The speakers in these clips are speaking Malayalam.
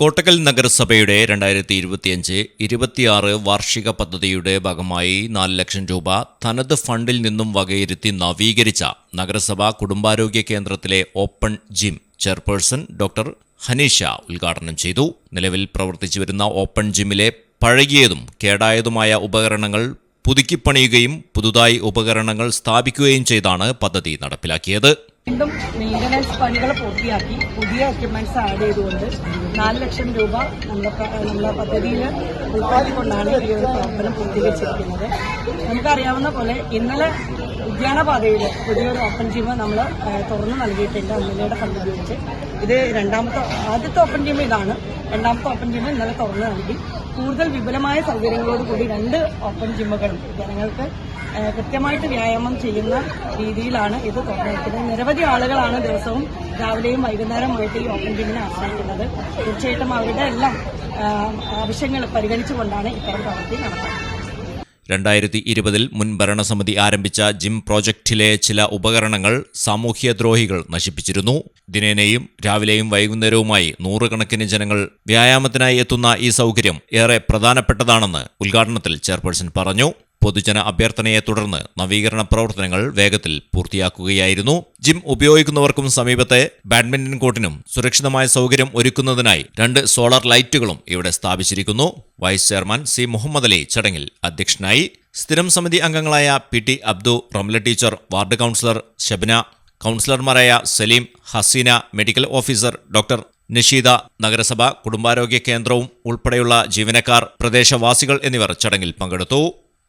കോട്ടക്കൽ നഗരസഭയുടെ രണ്ടായിരത്തി ഇരുപത്തിയഞ്ച് ഇരുപത്തിയാറ് വാർഷിക പദ്ധതിയുടെ ഭാഗമായി നാല് ലക്ഷം രൂപ തനത് ഫണ്ടിൽ നിന്നും വകയിരുത്തി നവീകരിച്ച നഗരസഭ കുടുംബാരോഗ്യ കേന്ദ്രത്തിലെ open gym chairperson doctor Hanisha ഉദ്ഘാടനം ചെയ്തു. നിലവിൽ പ്രവർത്തിച്ചു വരുന്ന ഓപ്പൺ ജിമ്മിലെ പഴകിയതും കേടായതുമായ ഉപകരണങ്ങൾ പുതുക്കിപ്പണിയുകയും പുതുതായി ഉപകരണങ്ങൾ സ്ഥാപിക്കുകയും ചെയ്താണ് പദ്ധതി നടപ്പിലാക്കിയത്. വീണ്ടും മെയിന്റനൻസ് പണികൾ പൂർത്തിയാക്കി. പുതിയ എക്യുപ്മെന്റ്സ് ആഡ് ചെയ്തുകൊണ്ട് നാല് ലക്ഷം രൂപ നമ്മുടെ നമ്മുടെ പദ്ധതിയിൽ ഉൾപ്പെടുത്തിക്കൊണ്ടാണ് ഈ ഒരു പ്രവർത്തനം പൂർത്തീകരിച്ചിരിക്കുന്നത്. നമുക്കറിയാവുന്ന പോലെ ഇന്നലെ ഉദ്യാനപാതയിൽ പുതിയൊരു ഓപ്പൺ ജിം നമ്മൾ തുറന്നു നൽകിയിട്ടുണ്ട് എയുടെ ഫണ്ട് ഇത് രണ്ടാമത്തെ ആദ്യത്തെ ഓപ്പൺ ജിം ഇതാണ്. രണ്ടാമത്തെ ഓപ്പൺ ജിം ഇന്നലെ തുറന്നു നൽകി. കൂടുതൽ വിപുലമായ സൗകര്യങ്ങളോടുകൂടി രണ്ട് ഓപ്പൺ ജിമ്മുകളും ജനങ്ങൾക്ക് കൃത്യമായിട്ട് വ്യായാമം ചെയ്യുന്ന രീതിയിലാണ് ഇത് തുടങ്ങിയിരിക്കുന്നത് നിരവധി ആളുകളാണ് ദിവസവും രാവിലെയും വൈകുന്നേരമായിട്ട് ഈ ഓപ്പൺ ജിമ്മിനെ ആശ്രയിക്കുന്നത്. തീർച്ചയായിട്ടും അവരുടെ എല്ലാം ആവശ്യങ്ങൾ പരിഗണിച്ചുകൊണ്ടാണ് ഇത്തരം പ്രവൃത്തി നടത്തുന്നത് രണ്ടായിരത്തി ഇരുപതിൽ മുൻ ഭരണസമിതി ആരംഭിച്ച ജിം പ്രോജക്റ്റിലെ ചില ഉപകരണങ്ങൾ സാമൂഹ്യദ്രോഹികൾ നശിപ്പിച്ചിരുന്നു. ദിനേനയും രാവിലെയും വൈകുന്നേരവുമായി നൂറുകണക്കിന് ജനങ്ങൾ വ്യായാമത്തിനായി എത്തുന്ന ഈ സൗകര്യം ഏറെ പ്രധാനപ്പെട്ടതാണെന്ന് ഉദ്ഘാടനത്തിൽ ചെയർപേഴ്സൺ പറഞ്ഞു. പൊതുജന അഭ്യർത്ഥനയെ തുടർന്ന് നവീകരണ പ്രവർത്തനങ്ങൾ വേഗത്തിൽ പൂർത്തിയാക്കുകയായിരുന്നു. ജിം ഉപയോഗിക്കുന്നവർക്കും സമീപത്തെ ബാഡ്മിന്റൺ കോർട്ടിനും സുരക്ഷിതമായ സൗകര്യം ഒരുക്കുന്നതിനായി രണ്ട് സോളാർ ലൈറ്റുകളും ഇവിടെ സ്ഥാപിച്ചിരിക്കുന്നു. Vice chairman C Muhammad Ali ചടങ്ങിൽ അധ്യക്ഷനായി. സ്ഥിരം സമിതി അംഗങ്ങളായ P T Abdu Ramla teacher ward councillor Shabana കൗൺസിലർമാരായ Saleem Haseena medical officer doctor Nisheeda നഗരസഭ കുടുംബാരോഗ്യ കേന്ദ്രവും ഉൾപ്പെടെയുള്ള ജീവനക്കാർ പ്രദേശവാസികൾ എന്നിവർ ചടങ്ങിൽ പങ്കെടുത്തു.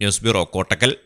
News bureau Kottakkal